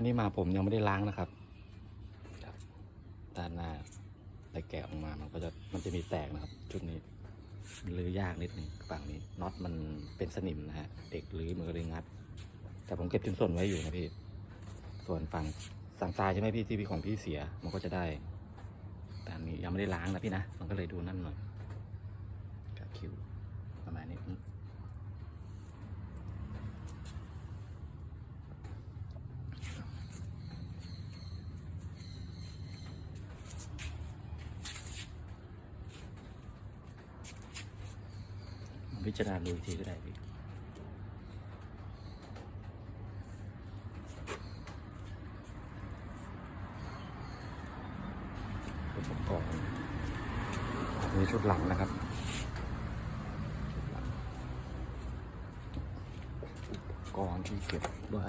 อันนี้มาผมยังไม่ได้ล้างนะครับด้านหน้าไปแกะออกมามันก็จะมันจะมีแตกนะครับ ชุดนี้มันรื้อยากนิดนึงฝั่งนี้น็อตมันเป็นสนิมนะฮะเด็กรื้อมันก็เลยงัด แต่ผมเก็บชิ้นส่วนไว้อยู่นะพี่ ส่วนฝั่งสั่งทรายใช่ไหมพี่ที่พี่ของพี่เสียมันก็จะได้ แต่นี้ยังไม่ได้ล้างนะพี่นะมันก็เลยดูนั่นหน่อยกับคิวประมาณนี้อืม พิจารณาดูอีกทีก็ได้พี่อุปกรณ์มีชุดหลังนะครับชุดหลังอุปกรณ์ที่เก็บไว้